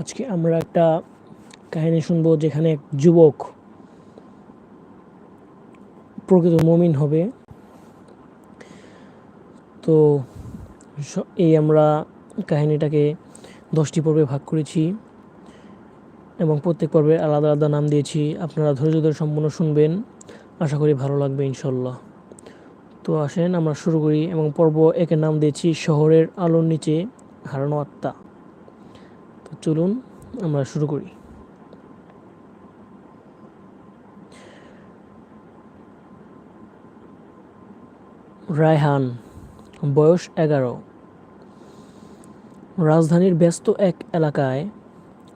আজকে আমরা একটা কাহিনী শুনব যেখানে এক যুবক প্রকৃত মমিন হবে। তো এই আমরা কাহিনীটাকে দশটি পর্বে ভাগ করেছি এবং প্রত্যেক পর্বে আলাদা আলাদা নাম দিয়েছি। আপনারা ধৈর্য ধরে সম্পূর্ণ শুনবেন। আশা করি ভালো লাগবে ইনশাল্লাহ তো আসেন আমরা শুরু করি এবং পর্ব একের নাম দিয়েছি, শহরের আলোর নিচে হারানো আত্মা। চলুন আমরা শুরু করি। রায়হান, বয়স এগারো। রাজধানীর ব্যস্ত এক এলাকায়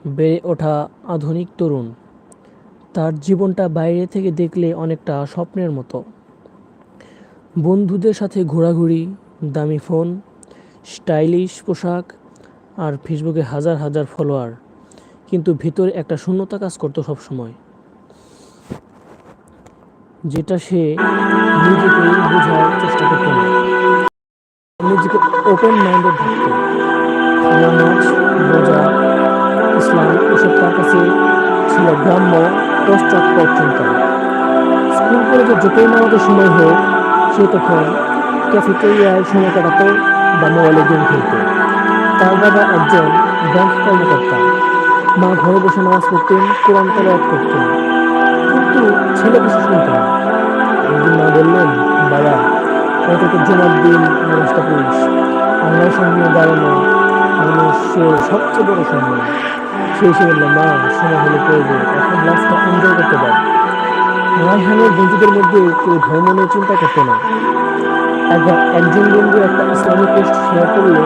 বেড়ে ওঠা আধুনিক তরুণ। তার জীবনটা বাইরে থেকে দেখলে অনেকটা স্বপ্নের মতো। বন্ধুদের সাথে ঘোরাঘুরি, দামি ফোন, স্টাইলিশ পোশাক আর ফেসবুকে হাজার হাজার ফলোয়ার। কিন্তু ভিতরে একটা শূন্যতা কাজ করতো সবসময়। যেটা সে নিজেকে বোঝার চেষ্টা করতো নিজেকে ওপেন মাইন্ডেড থাকতো নামাজ, রোজা, ইসলাম, এসব তার কাছে ছিল গ্রাম্য, পশ্চাৎপদ চিন্তা। স্কুল, কলেজে যতই নামাজের সময় হোক, সে তখন ক্যাফেটেরিয়ায় সময় কাটাতো বা মোবাইলে গেম খেলতো। তার বাবা একজন ব্যাংক কর্মকর্তা। মা ঘরে বসে নামাজ পড়তেন, কোরআন তেলাওয়াত করতেন। কিন্তু ছেলে কিছু শুনত না। একদিন মা বললেন, বাবা অতকে জমার দিন, নামাজটা পড়িস। আল্লাহর সামনে দাঁড়ানো মানুষের সবচেয়ে বড় সম্মান। সে এসে বলল, মা, সময় হলে পড়ব, এখন লাস্টটা এনজয় করতে পার রায়হানের বন্ধুদের মধ্যে কেউ ধর্ম নিয়ে চিন্তা করতো না। একবার একজন বন্ধু একটা ইসলামিক পোস্ট শেয়ার করলে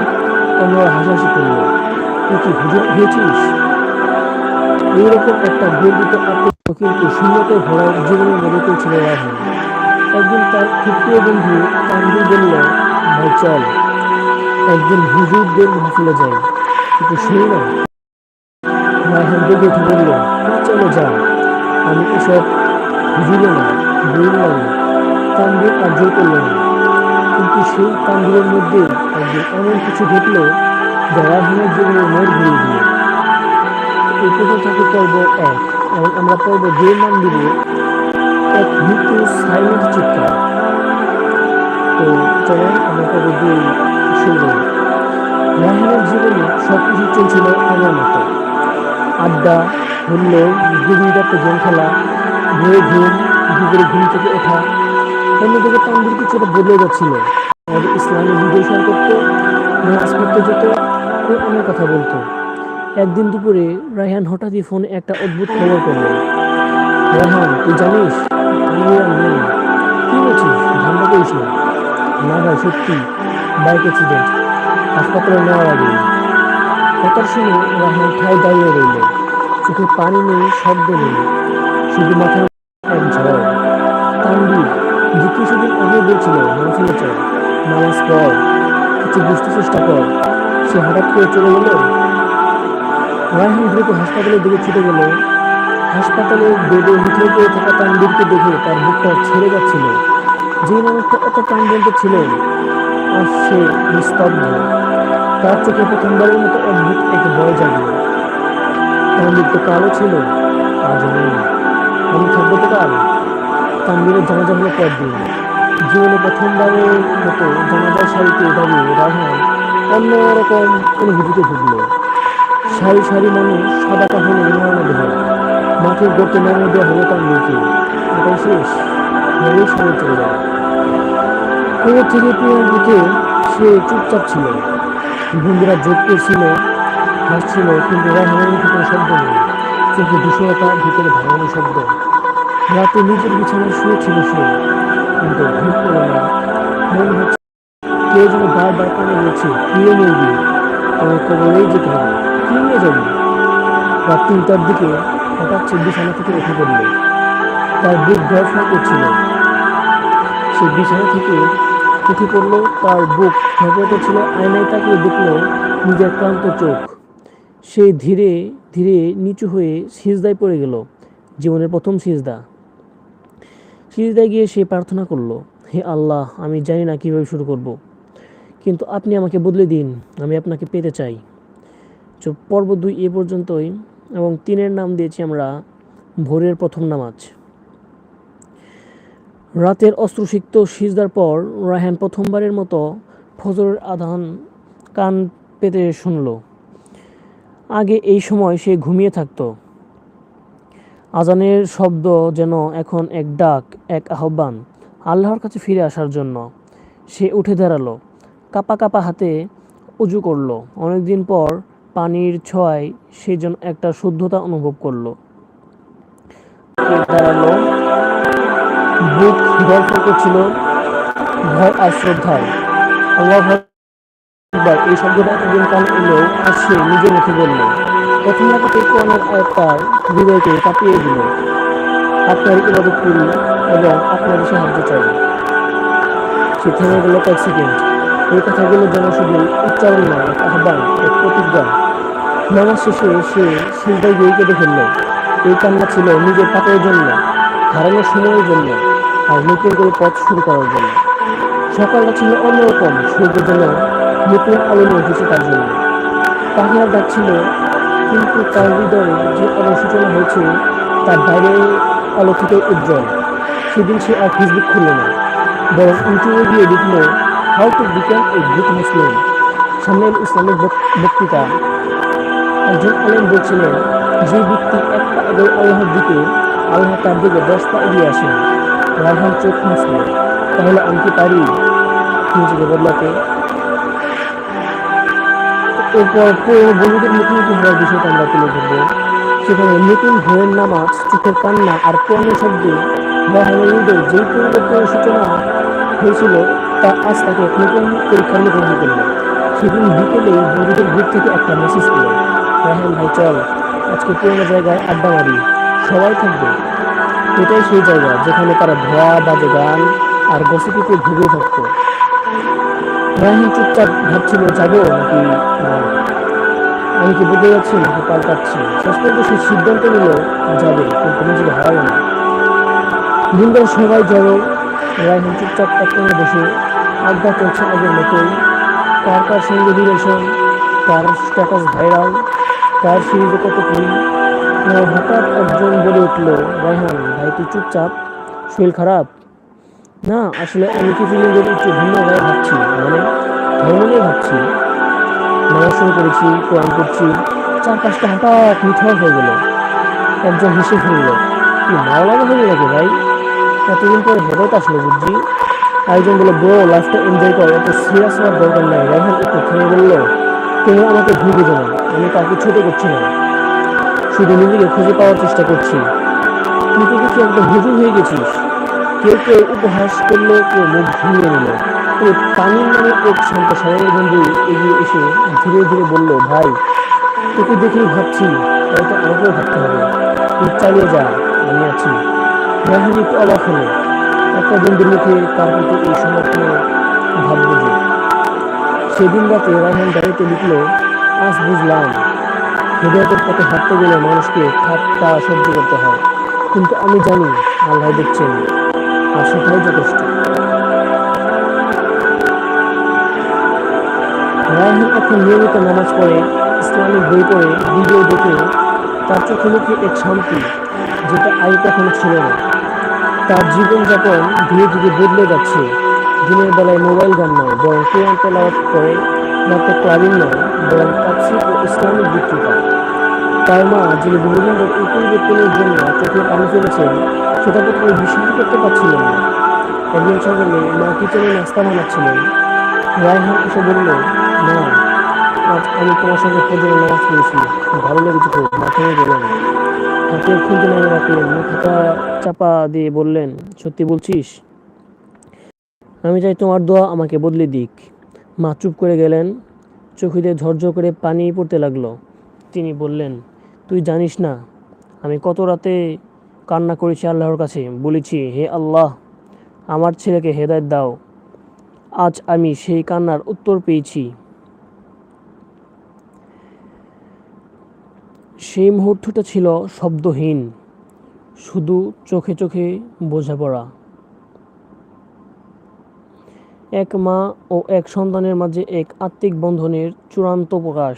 অন্যরা হাসাহাসি করল তুই কি হয়েছিস এইরকম একটা গর্বিত আত্ম কিন্তু শূন্যতে ভরা জীবনের মধ্যে ছিল রায়হান একদিন তার খুব প্রিয় বন্ধু তানভীর বলল, ভাই, চল। একদিন হুজুরদের মাহফিলে যাই। কিন্তু শুনি না। রায়হান বেগে উঠে বলল "তুই চলো যা। আমি এসব হুজুরে না বই লাগে তানভীর আর জোর করল না। কিন্তু সেই তানভীরের মধ্যে একদিন এমন কিছু ঘটলো যা রায়হানের জীবনের মোড় ঘুরিয়ে দিয়ে এই প্রথম থাকে পর্ব এক। এবং আমরা পর্ব দুই নাম দিব এক মৃত্যু সাইলেন্ট চিৎকার। তো চলেন আমরা পর্ব দুই শুরু করি। রায়হানের জীবনে সব কিছু চলছিল আমার মতো। আড্ডা হুল্লোড় গভীর রাতে গেম খেলা ভোরে ঘুম দুপুরে ঘুম থেকে ওঠা, অন্যদিকে তান্দির কিছুটা বদলে যাচ্ছিল। ইসলামী ভিডিও শেয়ার করতো, নামাজ পড়তে যেত অনেক কথা বলতো। একদিন দুপুরে রায়হান হঠাৎই ফোনে একটা অদ্ভুত খবর করল। রায়হান, তুই জানিস কি বলছিস? ধান্দা করিস না ভাই, সত্যি, বাইক অ্যাক্সিডেন্ট হাসপাতালে নেওয়ার আগে। কথার শুনে রায়হান ঠায় দাঁড়িয়ে রইল। চোখে পানি নেই, শব্দ নেই, শুধু মাথায় এক ঝড়। তানবীর যে কিছুদিন আগে বলছিল মাহফিলে চল নামাজ পড় কিছু বুঝতে চেষ্টা কর। সে হঠাৎ করে চলে গেল। রায়হান দ্রুত হাসপাতালের দিকে ছুটে গেল। হাসপাতালে বেডে মুঠে পড়ে থাকা তানবীরকে দেখে তার বুকটা ছেড়ে যাচ্ছিল। যে মানুষটা এত প্রাণবন্ত ছিল, আর সে নিস্তব্ধ। তার চোখে প্রথমবারের মতো অদ্ভুত এক ভয় জাগলো। তানবীর তো কালো ছিল, আজ নেই। আমি থাকব তো কাল। তানবীরের জানাজা হলো পরদিন। জীবনে প্রথমবারের মতো জানাজার শাড়িতে দাঁড়িয়ে রায়হান অন্যরকম অনুভূতিতে ভুগলো। সারি সারি মানুষ সাদা কাপড়ে নামানো দেহ মাটির গর্তে নামিয়ে দেওয়া হলো তার মেয়েকে। এটাই শেষ। মেরেই সরে চলে যাবে কোমর থেকে পিয়ার দিকে সে চুপচাপ ছিল। বন্ধুরা যোগ করছিল হাসছিল, কিন্তু রায়হানের মুখে কোনো শব্দ নেই। চোখে দুশোটা ভিতরে ভাঙানো শব্দ। রাতে নিজের বিছানায় শুয়েছিল সে। কিন্তু ঘুম পেল না মনে হচ্ছে কেউ যেন বারবার কানে নিয়ে গিয়ে তোমার কবরেই যেতে হবে কি নিয়ে যাবি। রাত তিনটার দিকে হঠাৎ বিছানা থেকে উঠে পড়ল। তার বুক ধরফর করছিল। সে বিছানা থেকে উঠে পড়ল, তার বুক ধরফর করছিল আয়নায় তাকিয়ে দেখল নিজের ক্লান্ত চোখ। সে ধীরে ধীরে নিচু হয়ে সিজদায় পড়ে গেল, জীবনের প্রথম সিজদা। সিজদায় গিয়ে সে প্রার্থনা করল, হে আল্লাহ, আমি জানি না কীভাবে শুরু করব। কিন্তু আপনি আমাকে বদলে দিন, আমি আপনাকে পেতে চাই। তো পর্ব দুই এ পর্যন্তই, এবং তিনের নাম দিয়েছি আমরা ভোরের প্রথম নামাজ। রাতের অস্ত্রসিক্ত সিজদার পর রায়হান প্রথমবারের মতো ফজরের আধান কান পেতে শুনল। আগে এই সময় সে ঘুমিয়ে থাকতো। আজানের শব্দ যেন এখন এক ডাক, এক আহ্বান আল্লাহর কাছে ফিরে আসার জন্য। সে উঠে দাঁড়াল, কাপা কাপা হাতে উজু করল। অনেকদিন পর পানির ছোঁয়ায় সে যেন একটা শুদ্ধতা অনুভব করল। দাঁড়াল, বুক গল্প করছিল, ভয় আর শ্রদ্ধায়। আল্লাহ এই শব্দটা এতদিন কান এলো আর সে নিজের মুখে বলল। প্রথম রাখাতে কোরআনের আয়াত হৃদয়কে কাঁপিয়ে দিল আপনার ইবাদত করি এবং আপনার সাহায্য চাই সে থেমে গেল কয়েক এই কথাগুলো যেন শুধু উচ্চারণ নয় এক আহ্বান এক প্রতিজ্ঞা নামাজ শেষে সে সিজদায় গিয়ে কেঁদে ফেলল এই কান্না ছিল নিজের পাপের জন্য হারানোর সময়ের জন্য আর নতুন করে পথ শুরু করার জন্য সকালটা ছিল অন্যরকম সূর্য যেন নতুন আলো নিয়ে এসেছে তার জন্য পাখিরা ডাকছিল কিন্তু তার হৃদয়ে যে আলো সূচনা হয়েছে, তার বাইরে আলো থেকে উজ্জ্বল। সেদিন সে আর ফেসবুক খুলল না, বরং ইউটিউবে গিয়ে লিখল how to become a good Muslim সামনে এলো ইসলামিক বক- বক্তৃতা। একজন আলেম বলছিলেন, যে ব্যক্তি এক পা এগোয় আল্লাহর দিকে, আল্লাহ তার দিকে দশ পা এগিয়ে আসেন। রায়হান চোখ মুসলিম তাহলে আমি কি পারি? নিজেকে বদলাতে এরপর পুরো বন্ধুদের মুখোমুখি হওয়ার বিষয়টা আমরা তুলে ধরবো। সেখানে নতুন ভোরের নামাজ, চোখের কান্না আর পণ্য শব্দে মহানবীদের যে পরিবর্তনের সূচনা হয়েছিল, তা আজ তাকে নতুন পরীক্ষার মুখোমুখি করল। সেদিন বিকেলেই বন্ধুদের গ্রুপ থেকে একটা মেসেজ পেল। রাহান ভাই, চল, আজকে পুরোনো জায়গায় আড্ডা মারি। সবাই থাকবে। এটাই সেই জায়গা যেখানে তারা ধোয়া, বাজে গান আর গসিপিতে ভুগে থাকতো। রাহিম চুপচাপ ভাবছিল, যাব নাকি আমি কি বুঝে যাচ্ছি নাকি পাল্টাচ্ছি শেষ পর্যন্ত সে সিদ্ধান্ত নিল, যাবে, কিন্তু নিজেকে হারাবে না। দিনবার সবাই জড়ো রাহিম চুপচাপ এক কোণে বসে আড্ডা চলছে আগের মতোই। কার কার সঙ্গে রিলেশন কার স্ট্যাটাস ভাইরাল কার সিরিজে কত কি হঠাৎ একজন বলে উঠল রায়হান ভাই তুই চুপচাপ, শরীর খারাপ? না, আসলে আমি কি ফিলিং এর একটু ভিন্নভাবে ভাবছি মানে নিয়ে ভাবছি। শুরু করেছি কোরআন করছি। চার পাঁচটা হঠাৎ মিঠাও হয়ে গেল। একজন হেসে ফেলল, কি মাওলানা হয়ে নাকি ভাই? এতদিন পরে হেদায়ত আসলো বুঝছি আরেকজন বলে ব্রো লাইফটা এনজয় কর, এত সিরিয়াস হওয়ার দরকার নাই। রাইহান একটু থেমে বলল তুমি আমাকে ভুল বুঝো না, আমি কাউকে ছোট করছি না। শুধু নিজেকে খুঁজে পাওয়ার চেষ্টা করছি। তুই তো কিছু একদম হুজুর হয়ে গেছিস। কেউ কেউ উপহাস করল কেউ মুখ ঘুরিয়ে নিল। তো তামিল নামে এক শান্ত সাধারণ বন্ধু এগিয়ে এসে ধীরে ধীরে বলল, ভাই, তোকে দেখেই ভাবছি, তাই তো আমাকেও ভাবতে হবে। তুই চালিয়ে যা, আমি আছি। রাহুল একটু অবাক হলো। একটা বন্ধুর মুখে তার প্রতি এই সমর্থনে ভাব বুঝে সেদিন রাতে রায়হান ডায়েরিতে লিখল, আজ বুঝলাম। হৃদয়তের পথে হাঁটতে গেলে মানুষকে ঠাট্টা সহ্য করতে হয়। কিন্তু আমি জানি, আল্লাহ দেখছেন। আর সেটাই যথেষ্ট। রায়হান এখন নিয়মিত নামাজ পড়ে ইসলামিক বই পড়ে, ভিডিও দেখে, তার চোখে মুখে এক শান্তি যেটা আগে কখনো ছিল না। তার জীবনযাপন ধীরে ধীরে বদলে যাচ্ছে। দিনের বেলায় মোবাইল গান নয়, বরং কোরআন তেলাওয়াত করে মাত্র ক্লাবিং নয়, বরং তাফসির ও ইসলামিক বক্তৃতা। তার মা, যিনি বহুদিন ধরে এই পরিবর্তনের জন্য চোখে পানি ফেলেছেন সেটা তো কেউ বিশ্বাস করতে পারছিলেন না। একদিন সকালে মা কিচেনে নাস্তা বানাচ্ছিলেন। রায়হান এসে বলল, মা, আজ আমি তোমার সঙ্গে ফজরের নামাজ পড়েছি। ভালো লেগেছে খুব মাথায় গেলেন হাতে খুঁজে নামে রাখলেন। মাথাটা চাপা দিয়ে বললেন, সত্যি বলছিস? আমি চাই তোমার দোয়া আমাকে বদলে দিক। মা চুপ করে গেলেন। চোখে ঝরঝর করে পানি পড়তে লাগল। তিনি বললেন, তুই জানিস না, আমি কত রাতে কান্না করেছি আল্লাহর কাছে, বলেছি, হে আল্লাহ, আমার ছেলেকে হেদায়ত দাও। আজ আমি সেই কান্নার উত্তর পেয়েছি। সেই মুহূর্তটা ছিল শব্দহীন, শুধু চোখে চোখে বোঝাপড়া। এক মা ও এক সন্তানের মাঝে এক আত্মিক বন্ধনের চূড়ান্ত প্রকাশ।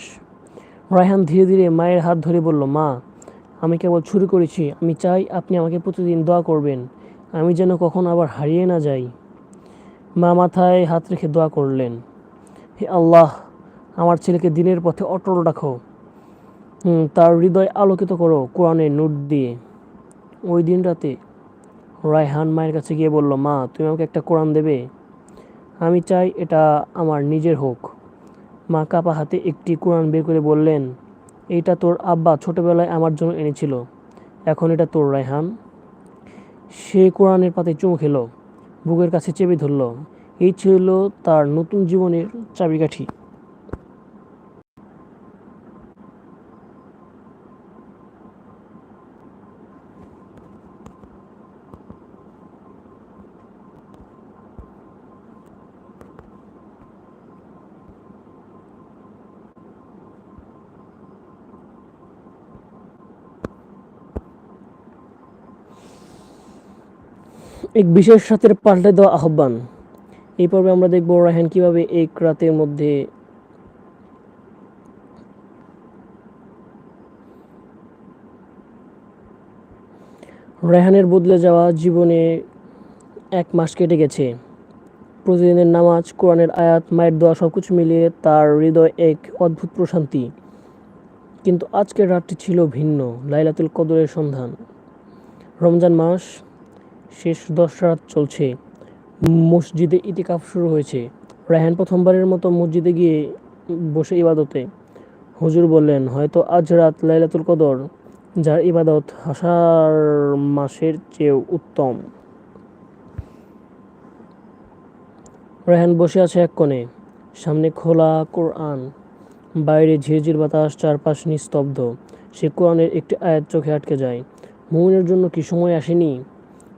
রায়হান ধীরে ধীরে মায়ের হাত ধরে বলল, মা আমি কেবল শুরু করেছি। আমি চাই আপনি আমাকে প্রতিদিন দোয়া করবেন। আমি যেন কখনো আবার হারিয়ে না যাই। মা মাথায় হাত রেখে দোয়া করলেন। হে আল্লাহ, আমার ছেলেকে দিনের পথে অটল রাখো। তার হৃদয় আলোকিত করো কোরআনের নোট দিয়ে। ওই দিন রাতে রায়হান মায়ের কাছে গিয়ে বলল, মা, তুমি আমাকে একটা কোরআন দেবে? আমি চাই এটা আমার নিজের হোক। মা কাপা হাতে একটি কোরআন বের করে বললেন এইটা তোর আব্বা ছোটবেলায় আমার জন্য এনেছিল। এখন এটা তোর, রায়হান। সে কোরআনের পাতে চুমু খেলো, বুকের কাছে চেপে ধরল। এই ছিল তার নতুন জীবনের চাবিকাঠি। এক বিশেষ রাতের পাল্টে দেওয়া আহ্বান। এই পর্বে আমরা দেখব রায়হান কীভাবে এক রাতের মধ্যে রায়হানের বদলে যাওয়া জীবনে এক মাস কেটে গেছে। প্রতিদিনের নামাজ, কোরআনের আয়াত, মায়ের দোয়া সব মিলিয়ে তার হৃদয় এক অদ্ভুত প্রশান্তি। কিন্তু আজকের রাতটি ছিল ভিন্ন, লাইলাতুল কদরের সন্ধান। রমজান মাস শেষ দশ রাত চলছে। মসজিদে ইতিকাফ শুরু হয়েছে। রায়হান প্রথমবারের মতো মসজিদে গিয়ে বসে ইবাদতে। হুজুর বললেন, হয়তো আজ রাত লাইলাতুল কদর, যার ইবাদত হাসার মাসের চেয়েও উত্তম। রায়হান বসে আছে এক কোণে। সামনে খোলা কোরআন। বাইরে ঝিরঝির বাতাস, চারপাশ নিস্তব্ধ। সে কোরআনের একটি আয়াত চোখে আটকে যায়। মুমিনের জন্য কি সময় আসেনি?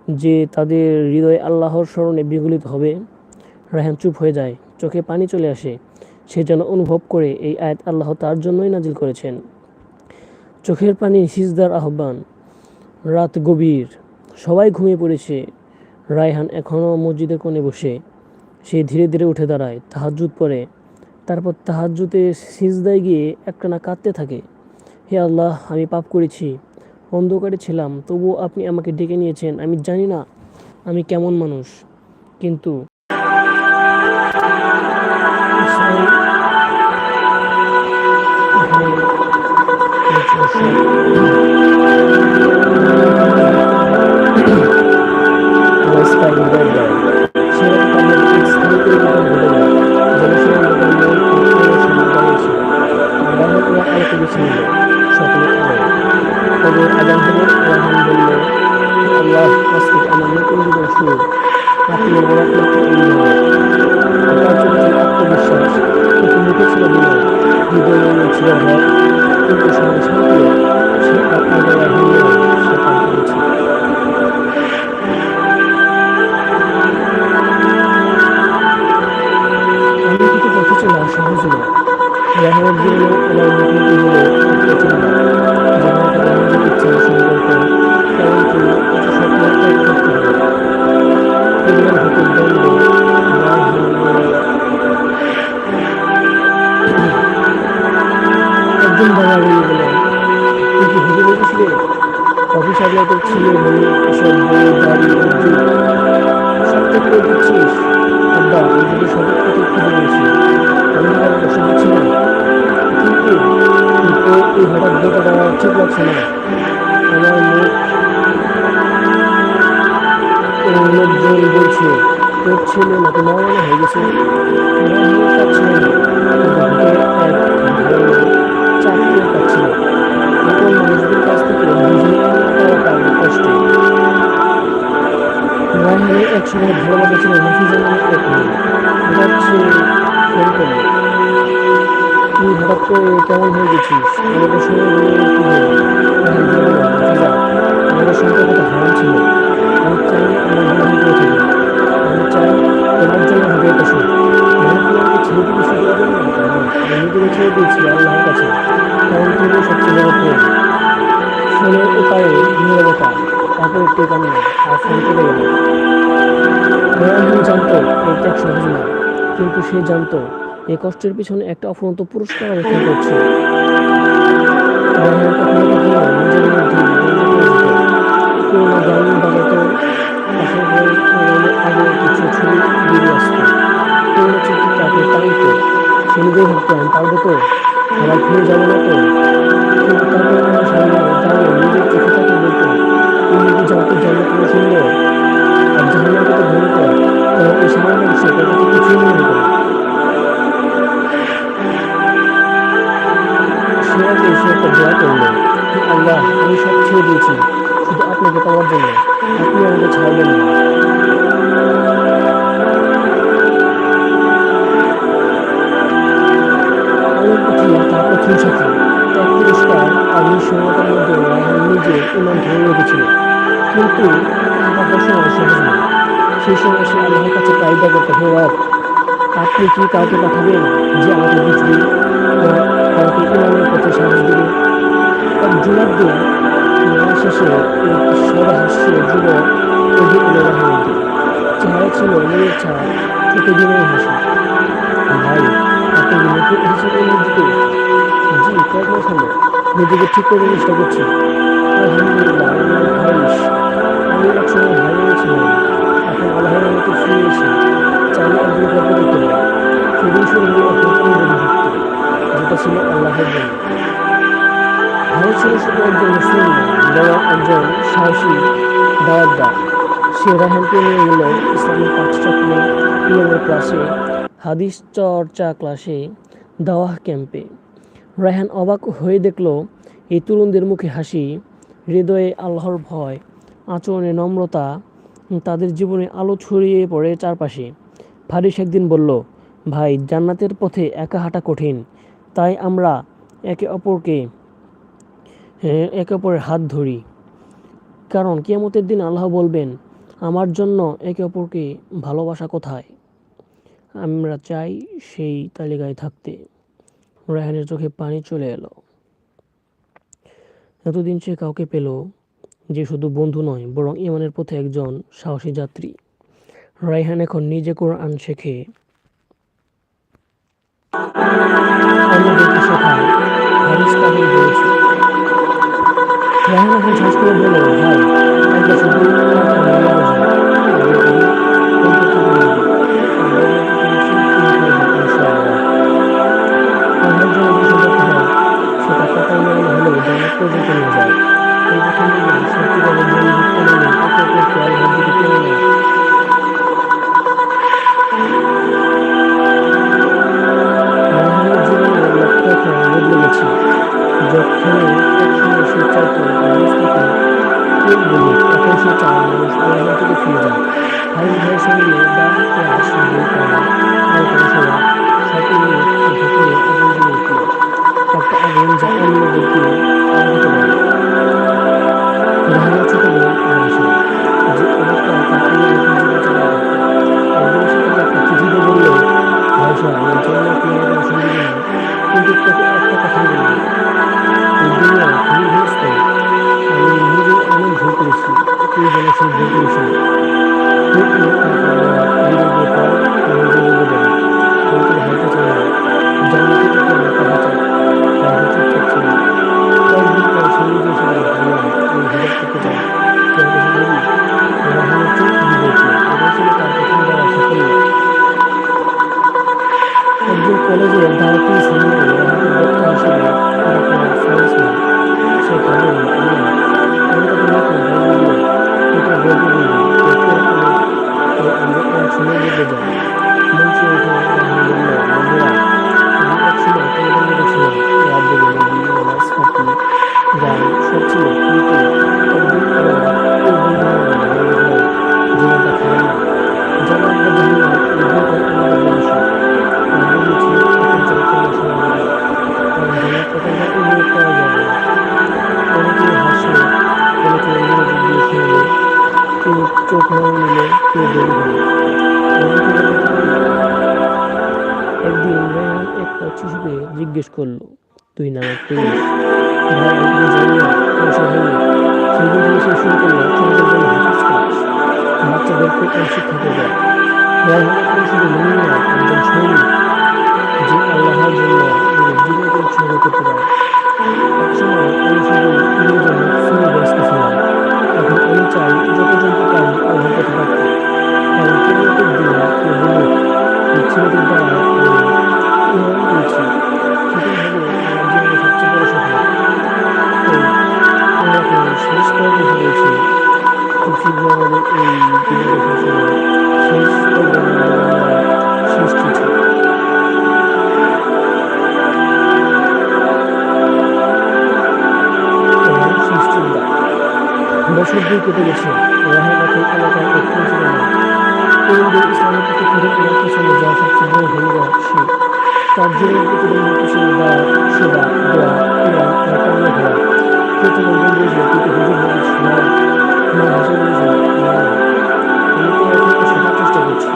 যে তাদের হৃদয় আল্লাহর স্মরণে বিগলিত হবে। রায়হান চুপ হয়ে যায়, চোখে পানি চলে আসে। সে যেন অনুভব করে এই আয়াত আল্লাহ তার জন্যই নাজিল করেছেন। চোখের পানি সিজদার আহ্বান। রাত গভীর, সবাই ঘুমিয়ে পড়েছে। রায়হান এখনও মসজিদের কোণে বসে। সে ধীরে ধীরে উঠে দাঁড়ায়, তাহাজ্জুদ পরে তারপর তাহাজ্জুতে সিজদায় গিয়ে একটানা কাঁদতে থাকে। হে আল্লাহ, আমি পাপ করেছি। অন্ধকারে ছিলাম তবুও আপনি আমাকে ডেকে নিয়েছেন। আমি জানি না আমি কেমন মানুষ কিন্তু তবে আজান হলো আলহামদুলিল্লাহ। আল্লাহ আজকে আমার নতুন জীবন শুরু। ছিল আত্মবিশ্বাস ছিল ভয় ঠিক লাগছে না? আমার মুখ লোকজন বলছে, তোর ছেলে হয়ে গেছে? মনে হয়ে না। ধরনের চাপটিও পাচ্ছে না। এক তুই হঠাৎ করে কেমন হয়ে গেছিস? আমাদের সঙ্গে হলো? রায়হান বলল হাফিজা হারাম ছিল। আমি চাই আমার হয়ে এটা শুধু মানে ছেড়ে দিয়েছি আল্লাহর কাছে কারণ তুমি সবচেয়ে বড় উপায়ে নীরবতা, তারপর একটু কান্না আর ফোন কেটে গেল জানতো সহজ না কিন্তু সে জানতো এই কষ্টের পিছনে একটা অফুরন্ত পুরস্কার অপেক্ষা করছে। তো তো তারপর এই সামান্য হে রব আপনি কি কাউকে পাঠাবেন যে আমাকে বুঝবে আমাকে ইমানের পথে সাহস দেবে? এক জুমার দিন মেলা শেষে এক সরহাস্য যুবক রাহানের দিকে চেহারা ছিল মেয়ের ছাড়া চোখে দিনের হাসি। ভাই, আপনি কি নতুন এসেছেন এই জি নিজেকে ঠিক করে চেষ্টা করছি। আলহামদুলিল্লাহ আমার নাম আমি হারিয়ে ছিলাম এখন আল্লাহর ফিরে এসে হাদিস চর্চা ক্লাসে দাওয়াহ ক্যাম্পে রায়হান অবাক হয়ে দেখল এই তরুণদের মুখে হাসি হৃদয়ে আল্লাহর ভয় আচরণে নম্রতা তাদের জীবনে আলো ছড়িয়ে পড়ে চারপাশে ফারিস একদিন বলল, ভাই, জান্নাতের পথে একা হাঁটা কঠিন। তাই আমরা একে অপরকে একে অপরের হাত ধরি। কারণ কিয়ামতের দিন আল্লাহ বলবেন, আমার জন্য একে অপরকে ভালোবাসা কোথায়? আমরা চাই সেই তালিকায় থাকতে। রায়হানের চোখে পানি চলে এলো। এতদিন সে কাউকে পেল যে শুধু বন্ধু নয়, বরং ইমানের পথে একজন সাহসী যাত্রী। রায়হান এখন নিজে কোরআন শেখে। রায়হান এখন করে বলল Yeah. বছর দুই কেটে গেছে রাহের রাতে এলাকায় একটু ছিল না তরুণদের ইসলামের প্রতি ফিরে এলার পিছনে যা সবচেয়ে বড় ভূমিকা সে তার জীবনের প্রতিদিন ছিল দাওয়াত সেবা দোয়া কোরআন আর কান্না করা কেউ তখন বলেছিল হুজুর গেছিস না মা হেসে বলেছিল না আমি তো এখন শেখার চেষ্টা করছি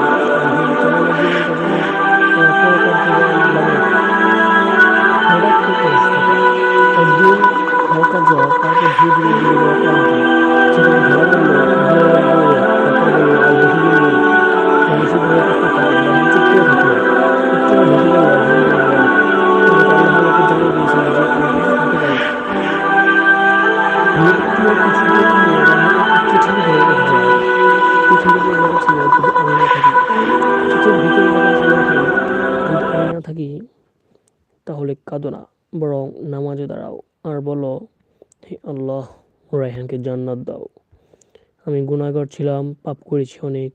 হালকা জ্বর তারপর ধীরে ধীরে ধীরে ধীরে সেখানে ধরা একটু থাকি, তাহলে কাঁদো না, বরং নামাজে দাঁড়াও। আর বলো হে আল্লাহ রায়হানকে জান্নাত দাও। আমি গুণাগর ছিলাম, পাপ করেছি অনেক,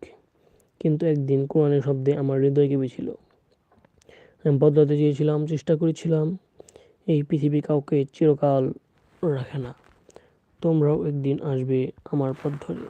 কিন্তু একদিন কোরআনের শব্দে আমার হৃদয় কেঁপেছিল আমি বদলাতে চেয়েছিলাম, চেষ্টা করেছিলাম, এই পৃথিবী কাউকে চিরকাল রাখে না। তোমরাও একদিন আসবে আমার পথ ধরে।